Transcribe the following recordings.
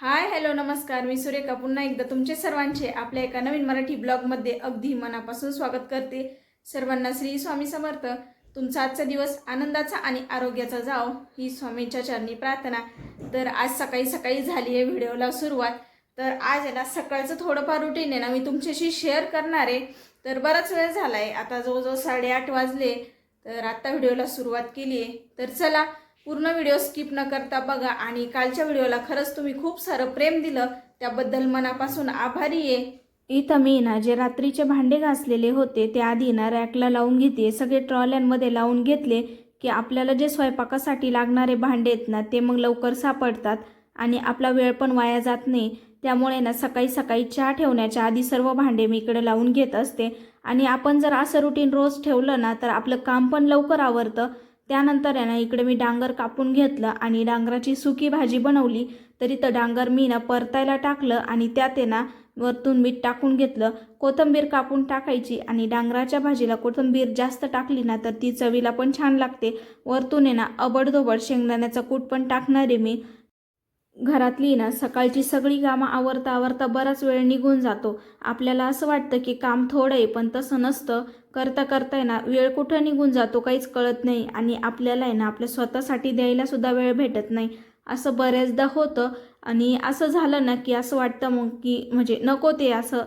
Hi hello नमस्कार. मी सुरेखा. पुन्हा एकदा तुमचे सर्वांचे आपल्या एका नवीन मराठी ब्लॉगमध्ये अगदी मनापासून स्वागत करते. सर्वांना श्री स्वामी समर्थ. तुमचा आजचा दिवस आनंदाचा आणि आरोग्याचा जाव ही स्वामींच्या चरणी प्रार्थना. तर आज सकाळी सकाळी झाली आहे व्हिडिओला सुरुवात. तर आज आहे ना सकाळचं थोडंफार रुटीन आहे ना मी तुमच्याशी शेअर करणार आहे. तर बराच वेळ झाला आहे आता जवळजवळ साडेआठ वाजले. तर आत्ता व्हिडिओला सुरुवात केली आहे. तर चला पूर्ण व्हिडिओ स्किप न करता बघा. आणि कालच्या व्हिडिओला खरंच तुम्ही खूप सारं प्रेम दिलं. त्याबद्दल मनापासून आभारी आहे. इथं मी ना जे रात्रीचे भांडे घासलेले होते ते आधी ना रॅकला लावून घेते. सगळे ट्रॉल्यांमध्ये लावून घेतले की आपल्याला जे स्वयंपाकासाठी लागणारे भांडे आहेत ना ते मग लवकर सापडतात आणि आपला वेळ पण वाया जात नाही. त्यामुळे ना सकाळी सकाळी चहा ठेवण्याच्या आधी सर्व भांडे मी इकडे लावून घेत असते. आणि आपण जर असं रुटीन रोज ठेवलं ना तर आपलं काम पण लवकर आवरतं. त्यानंतर आहे ना इकडे मी डांगर कापून घेतलं आणि डांगराची सुकी भाजी बनवली. तरी तर डांगर मी ना परतायला टाकलं आणि त्यात आहे ना वरतून मीठ टाकून घेतलं. कोथिंबीर कापून टाकायची आणि डांगराच्या भाजीला कोथिंबीर जास्त टाकली ना तर ती चवीला पण छान लागते. वरतून आहे ना अबडधोबड शेंगदाण्याचा कूट पण टाकणार आहे मी. घरातली ना सकाळची सगळी कामं आवरता आवरता बराच वेळ निघून जातो. आपल्याला असं वाटतं की काम थोडं आहे पण तसं नसतं. करता करता आहे ना वेळ कुठं निघून जातो काहीच कळत नाही आणि आपल्याला आहे ना आपल्या स्वतःसाठी द्यायला सुद्धा वेळ भेटत नाही. असं बऱ्याचदा होतं आणि असं झालं ना की असं वाटतं मग की म्हणजे नको ते असं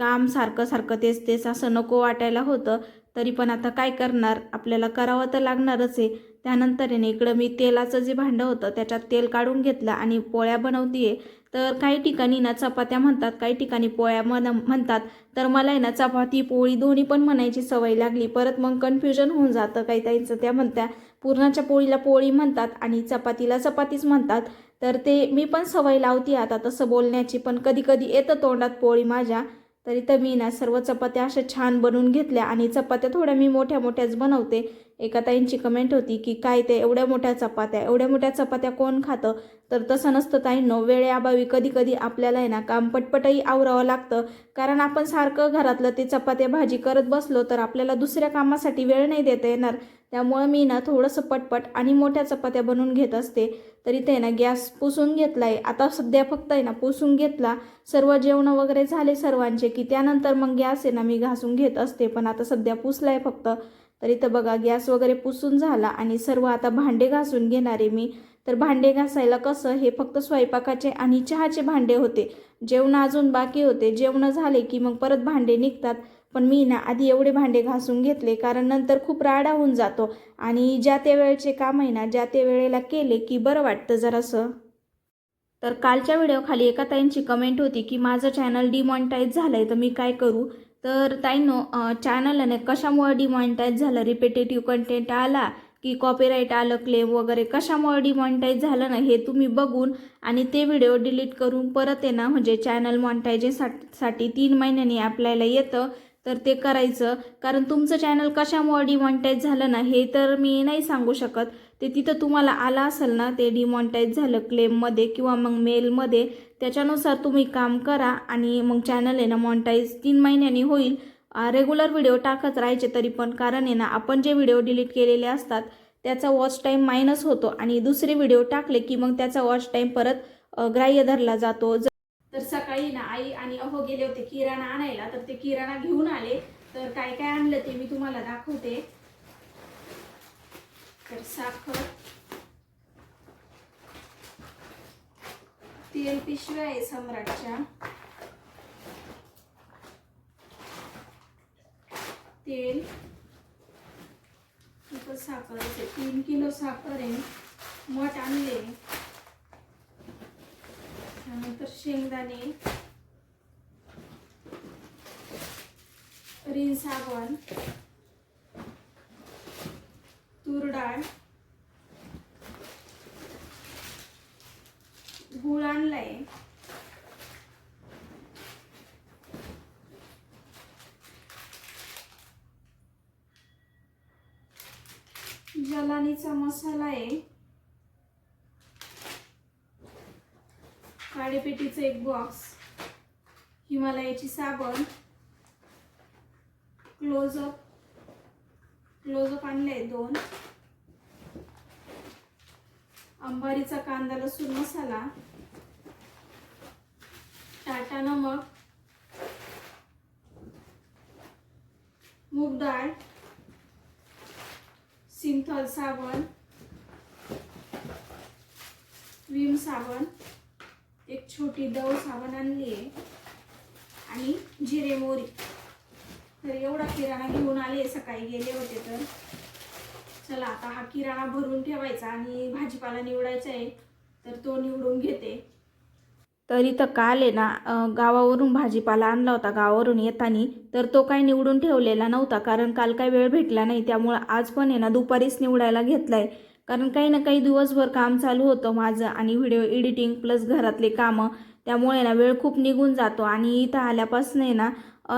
काम सारखं सारखं तेच तेच असं नको वाटायला होतं. तरी पण आता काय करणार? आपल्याला करावं तर लागणारच आहे. त्यानंतर आहे ना इकडं मी तेलाचं जे भांडं होतं त्याच्यात तेल काढून घेतलं आणि पोळ्या बनवते तर काही ठिकाणी ना चपात्या म्हणतात काही ठिकाणी पोळ्या म्हण म्हणतात. तर मला आहे ना चपाती पोळी दोन्ही पण म्हणायची सवय लागली. परत मग कन्फ्युजन होऊन जातं काही ताईंचं त्या म्हणत्या. पूर्णाच्या पोळीला पोळी म्हणतात आणि चपातीला चपातीच म्हणतात. तर ते मी पण सवय लावते आता तसं बोलण्याची पण कधी कधी येतं तोंडात पोळी माझ्या. तरी तर मी ना सर्व चपात्या अशा छान बनवून घेतल्या आणि चपात्या थोड्या मी मोठ्या मोठ्याच बनवते. एका ताईंची कमेंट होती की काय ते एवढ्या मोठ्या चपात्या एवढ्या मोठ्या चपात्या कोण खातं? तर तसं नसतं ताईंनो. वेळेअभावी कधी कधी आपल्याला आहे ना काम पटपटही आवरावं लागतं. कारण आपण सारखं घरातलं ते चपात्या भाजी करत बसलो तर आपल्याला दुसऱ्या कामासाठी वेळ नाही देता येणार. त्यामुळं मी ना थोडंसं पटपट आणि मोठ्या चपात्या बनवून घेत असते. तरी ते ना गॅस पुसून घेतला आहे आता सध्या फक्त आहे ना पुसून घेतला. सर्व जेवणं वगैरे झाले सर्वांचे की त्यानंतर मग गॅस आहे ना मी घासून घेत असते. पण आता सध्या पुसला आहे फक्त. तर इथं बघा गॅस वगैरे पुसून झाला आणि सर्व आता भांडे घासून घेणार आहे मी. तर भांडे घासायला कसं हे फक्त स्वयंपाकाचे आणि चहाचे भांडे होते. जेवण अजून बाकी होते. जेवणं झाले की मग परत भांडे निघतात. पण मी ना आधी एवढे भांडे घासून घेतले कारण नंतर खूप राडा होऊन जातो. आणि ज्या त्या वेळेचे काम आहे ना ज्या त्या वेळेला केले की बरं वाटतं जरासं. तर कालच्या व्हिडिओखाली एका ताईंची कमेंट होती की माझं चॅनल डिमॉनिटाईज झालं आहे तर मी काय करू? तर ताईनो चॅनल आहे कशामुळे डिमॉनिटाईज झालं? रिपेटेटिव्ह कंटेंट आला की कॉपीराईट आलं क्लेम वगैरे? कशामुळे डिमॉनिटाईज झालं ना हे तुम्ही बघून आणि ते व्हिडिओ डिलीट करून परत आहे ना म्हणजे चॅनल मॉनिटायझेसाठी तीन महिन्यांनी आपल्याला येतं तर ते करायचं. कारण तुमचं चॅनल कशामुळे डिमॉनिटाईज झालं ना हे तर मी नाही सांगू शकत. ते तिथं तुम्हाला आलं असेल ना ते डिमॉनिटाईज झालं क्लेममध्ये किंवा मग मेलमध्ये त्याच्यानुसार तुम्ही काम करा आणि मग चॅनल आहे ना मॉनिटाईज तीन महिन्यांनी होईल. रेग्युलर व्हिडिओ टाकत राहायचे तरी पण कारण आहे ना आपण जे व्हिडिओ डिलीट केलेले असतात त्याचा वॉच टाईम मायनस होतो आणि दुसरे व्हिडिओ टाकले की मग त्याचा वॉच टाईम परत ग्राह्य धरला जातो. तर सकाळी ना आई आणि अहो गेले होते किराणा आणायला तर ते किराणा घेऊन आले. तर काय काय आणलं ते मी तुम्हाला दाखवते. तर साखर तेल पिशव्या आहे सम्राटच्या. तेल. इथं साखर आहे. तीन किलो साखर आहे. मठ आणले. त्यानंतर शेंगदाणे. रिन साबण तूर डाळ गुळ आणलाय. जलानीचा मसाला आहे. काळेपेटीचं एक बॉक्स हिमालयाची साबण. क्लोजअप क्लोजअप आणले दोन. अंबारीचा कांदा लसूण मसाला. टाटा नमक मूग डाळ सिंथॉल साबण विम साबण एक छोटी दव साबण आणली आहे. आणि जिरे मोरी तर एवढा किराणा घेऊन आले सकाळी गेले होते तर. चला आता हा किराणा भरून ठेवायचा आणि भाजीपाला निवडायचा आहे तर तो निवडून घेते. तर इथं काल आहे ना गावावरून भाजीपाला आणला होता गावावरून येताना तर तो काय निवडून ठेवलेला नव्हता कारण काल काही वेळ भेटला नाही त्यामुळं आज पण आहे ना दुपारीच निवडायला घेतलाय. कारण काही ना काही दिवसभर काम चालू होतं माझं आणि व्हिडिओ एडिटिंग प्लस घरातले कामं त्यामुळे ना वेळ खूप निघून जातो आणि इथं आल्यापासून आहे ना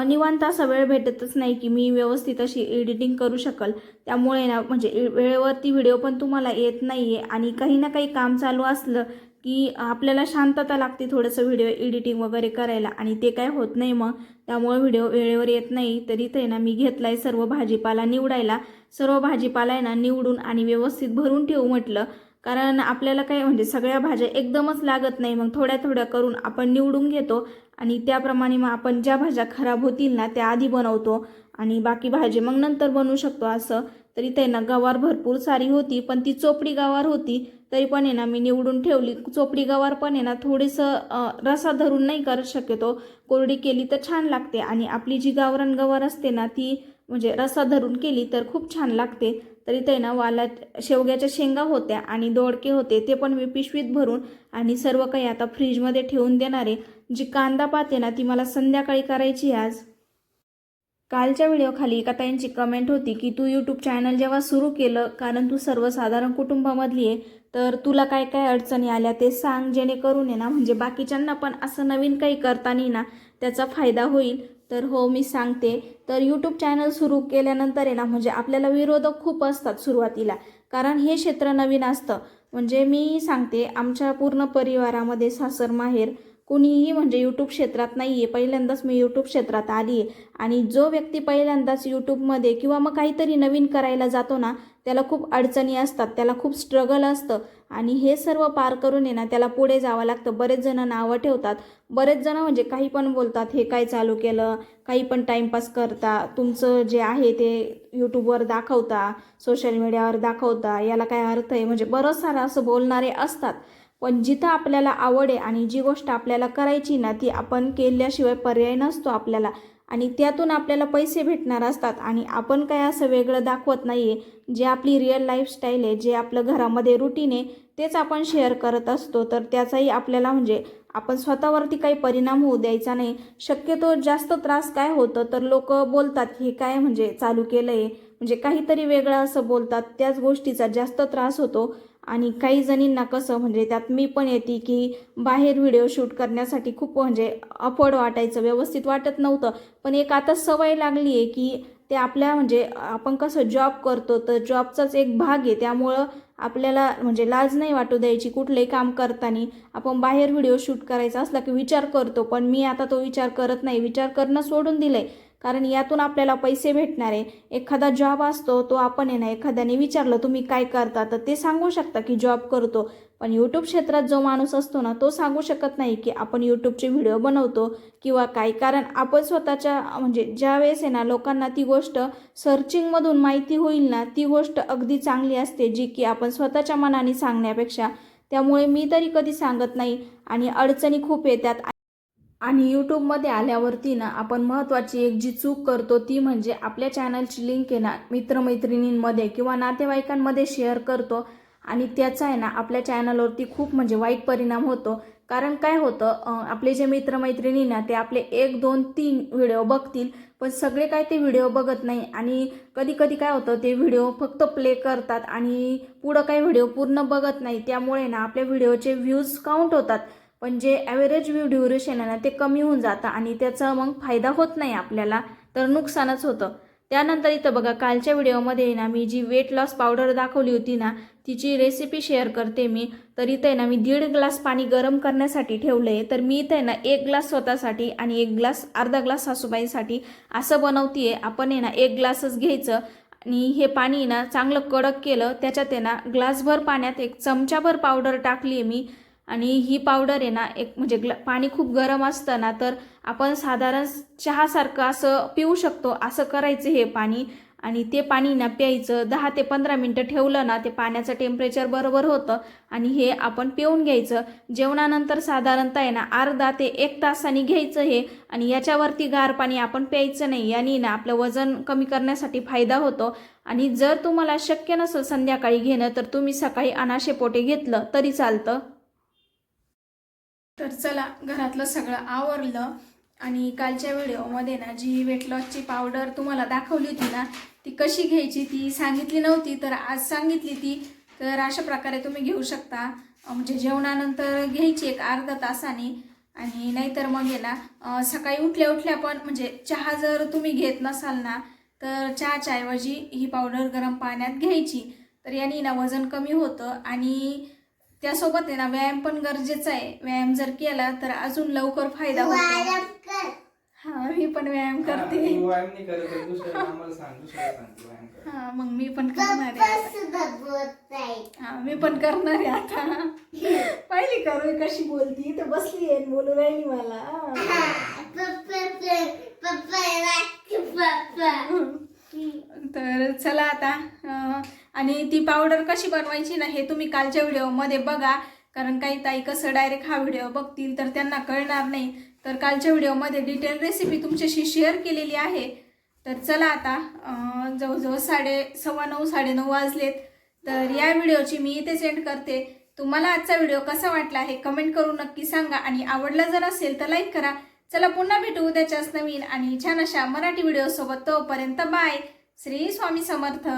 निवांत असा वेळ भेटतच नाही की मी व्यवस्थित अशी एडिटिंग करू शकल. त्यामुळे ना म्हणजे ए- वेळेवरती व्हिडिओ पण तुम्हाला येत नाही आहे आणि काही ना काही काम चालू असलं की आपल्याला शांतता लागते थोडंसं व्हिडिओ एडिटिंग वगैरे करायला आणि ते काय होत नाही मग. त्यामुळे व्हिडिओ वेळेवर येत नाही. तरी ते ना मी घेतला आहे सर्व भाजीपाला निवडायला. सर्व भाजीपाला आहे ना निवडून आणि व्यवस्थित भरून ठेवू म्हटलं. कारण आपल्याला काय म्हणजे सगळ्या भाज्या एकदमच लागत नाही. मग थोड्या थोड्या करून आपण निवडून घेतो आणि त्याप्रमाणे मग आपण ज्या भाज्या खराब होतील ना त्या आधी बनवतो आणि बाकी भाजी मग नंतर बनवू शकतो असं. तरी ते ना गवार भरपूर सारी होती पण ती चोपडी गवार होती. तरी पण आहे ना मी निवडून ठेवली. चोपडी गवार पण आहे ना थोडंसं रसा धरून नाही करत शक्यतो हो. कोरडी केली तर छान लागते. आणि आपली जी गावरान गवार असते ना ती म्हणजे रसा धरून केली तर खूप छान लागते. तरी ते ना वालात शेवग्याच्या शेंगा होत्या आणि दोडके होते ते पण मी पिशवीत भरून आणि सर्व काही आता फ्रीजमध्ये ठेवून देणारे जी कांदा पाते ना ती मला संध्याकाळी करायची आज. कालच्या व्हिडिओखाली एका ताईंची कमेंट होती की तू यूट्यूब चॅनल जेव्हा सुरू केलं कारण तू सर्वसाधारण कुटुंबामधली आहे तर तुला काय काय अडचणी आल्या ते सांग जेणेकरून आहे ना म्हणजे बाकीच्यांना पण असं नवीन काही करताना ना त्याचा फायदा होईल. तर हो मी सांगते. तर यूट्यूब चॅनल सुरू केल्यानंतर आहे ना म्हणजे आपल्याला विरोधक खूप असतात सुरुवातीला. कारण हे क्षेत्र नवीन असतं. म्हणजे मी सांगते आमच्या पूर्ण परिवारामध्ये सासर माहेर कुणीही म्हणजे यूट्यूब क्षेत्रात नाही आहे पहिल्यांदाच मी यूट्यूब क्षेत्रात आली आहे आणि जो व्यक्ती पहिल्यांदाच यूट्यूबमध्ये किंवा मग काहीतरी नवीन करायला जातो ना त्याला खूप अडचणी असतात. त्याला खूप स्ट्रगल असतं. आणि हे सर्व पार करून आहे ना त्याला पुढे जावं लागतं. बरेच जण नावं ठेवतात. बरेच जण म्हणजे काही पण बोलतात हे काय चालू केलं? काही पण टाईमपास करता. तुमचं जे आहे ते यूट्यूबवर दाखवता. सोशल मीडियावर दाखवता. याला काय अर्थ आहे? म्हणजे बरंच सारं असं बोलणारे असतात. पण जिथं आपल्याला आवड आहे आणि जी गोष्ट आपल्याला करायची ना ती आपण केल्याशिवाय पर्याय नसतो आपल्याला. आणि त्यातून आपल्याला पैसे भेटणार असतात आणि आपण काय असं वेगळं दाखवत नाही आहे जे आपली रिअल लाईफस्टाईल आहे जे आपलं घरामध्ये रुटीन आहे तेच आपण शेअर करत असतो. तर त्याचाही आपल्याला म्हणजे आपण स्वतःवरती काही परिणाम होऊ द्यायचा नाही. शक्यतो जास्त त्रास काय होतं तर लोक बोलतात हे काय म्हणजे चालू केलं आहे म्हणजे काहीतरी वेगळं असं बोलतात त्याच गोष्टीचा जास्त त्रास होतो. आणि काही जणींना कसं म्हणजे त्यात मी पण येते की बाहेर व्हिडिओ शूट करण्यासाठी खूप म्हणजे अफोर्ड वाटायचं व्यवस्थित वाटत नव्हतं. पण एक आता सवय लागली आहे की ते आपल्या म्हणजे आपण कसं जॉब करतो तर जॉबचाच एक भाग आहे. त्यामुळं आपल्याला म्हणजे लाज नाही वाटू द्यायची कुठलंही काम करताना. आपण बाहेर व्हिडिओ शूट करायचा असला की विचार करतो पण मी आता तो विचार करत नाही. विचार करणं सोडून दिलंय. कारण यातून आपल्याला पैसे भेटणार आहे. एखादा जॉब असतो तो आपण आहे ना एखाद्याने विचारलं तुम्ही काय करता? तर ते सांगू शकता की जॉब करतो. पण यूट्यूब क्षेत्रात जो माणूस असतो ना तो सांगू शकत नाही की आपण यूट्यूबचे व्हिडिओ बनवतो किंवा काय. कारण आपण स्वतःच्या म्हणजे ज्या वेळेस आहे ना लोकांना ती गोष्ट सर्चिंगमधून माहिती होईल ना ती गोष्ट अगदी चांगली असते जी की आपण स्वतःच्या मनाने सांगण्यापेक्षा. त्यामुळे मी तरी कधी सांगत नाही. आणि अडचणी खूप येतात. आणि यूट्यूबमध्ये आल्यावरती ना आपण महत्त्वाची एक जी चूक करतो ती म्हणजे आपल्या चॅनलची लिंक आहे ना मित्रमैत्रिणींमध्ये किंवा नातेवाईकांमध्ये शेअर करतो. आणि त्याचा आहे ना आपल्या चॅनलवरती खूप म्हणजे वाईट परिणाम होतो. कारण काय होतं आपले जे मित्रमैत्रिणी ना ते आपले एक दोन तीन व्हिडिओ बघतील पण सगळे काय ते व्हिडिओ बघत नाही. आणि कधी कधी काय होतं ते व्हिडिओ फक्त प्ले करतात आणि पुढं काही व्हिडिओ पूर्ण बघत नाही. त्यामुळे ना आपल्या व्हिडिओचे व्ह्यूज काउंट होतात. पण जे ॲव्हरेज व्ह्यू ड्युरेशन आहे ना ते कमी होऊन जातं आणि त्याचा मग फायदा होत नाही आपल्याला तर नुकसानच होतं. त्यानंतर इथं बघा कालच्या व्हिडिओमध्ये ना मी जी वेट लॉस पावडर दाखवली होती ना तिची रेसिपी शेअर करते मी. तर इथं आहे ना मी दीड ग्लास पाणी गरम करण्यासाठी ठेवलं आहे तर मी इथं आहे ना एक ग्लास स्वतःसाठी आणि एक ग्लास अर्धा ग्लास सासूबाईसाठी असं बनवते आपण आहे ना एक ग्लासच घ्यायचं. आणि हे पाणी ना चांगलं कडक केलं. त्याच्यात आहे ना ग्लासभर पाण्यात एक चमचाभर पावडर टाकली आहे मी. आणि ही पावडर आहे ना एक म्हणजे ग्ला पाणी खूप गरम असतं ना तर आपण साधारण चहासारखं असं पिऊ शकतो असं करायचं हे पाणी. आणि ते पाणी ना प्यायचं दहा ते पंधरा मिनटं ठेवलं ना ते पाण्याचं टेम्परेचर बरोबर होतं आणि हे आपण पिऊन घ्यायचं. जेवणानंतर साधारणतः आहे ना अर्धा ते एक तासाने घ्यायचं हे आणि याच्यावरती गार पाणी आपण प्यायचं नाही. याने ना आपलं वजन कमी करण्यासाठी फायदा होतो. आणि जर तुम्हाला शक्य नसेल संध्याकाळी घेणं तर तुम्ही सकाळी अनाशे पोटे घेतलं तरी चालतं. तर चला घरातलं सगळं आवरलं आणि कालच्या व्हिडिओमध्ये ना जी वेट लॉसची पावडर तुम्हाला दाखवली होती ना ती कशी घ्यायची ती सांगितली नव्हती तर आज सांगितली ती. तर अशा प्रकारे तुम्ही घेऊ शकता. म्हणजे जेवणानंतर घ्यायची एक अर्धा तासाने आणि नाहीतर मग आहे ना सकाळी उठल्या उठल्या पण म्हणजे चहा जर तुम्ही घेत नसाल ना तर चहाच्या ऐवजी ही पावडर गरम पाण्यात घ्यायची. तर याने ना वजन कमी होतं आणि त्यासोबत आहे ना व्यायाम पण गरजेचा आहे. व्यायाम जर केला तर अजून लवकर फायदा होतो. हा मी पण व्यायाम करते. हा. हा मग मी पण करणार आहे. हा मी पण करणार आहे आता. पहिली करू कशी बोलती तर बसली आहे बोलू राहिली मला. तर चला आता आणि ती पावडर कशी बनवायची ना हे तुम्ही कालच्या व्हिडिओमध्ये बघा. कारण काही ताई कसं डायरेक्ट हा व्हिडिओ बघतील तर त्यांना कळणार नाही. तर कालच्या व्हिडिओमध्ये डिटेल रेसिपी तुमच्याशी शेअर केलेली आहे. तर चला आता जवळजवळ साडे सव्वा नऊ साडेनऊ वाजलेत. तर या व्हिडिओची मी इथे सेंड करते. तुम्हाला आजचा व्हिडिओ कसा वाटला हे कमेंट करून नक्की सांगा. आणि आवडला जर असेल तर लाईक करा. चला पुन्हा भेटू उद्याच्याच नवीन आणि छान अशा मराठी व्हिडिओसोबत तोपर्यंत बाय श्री स्वामी समर्थ.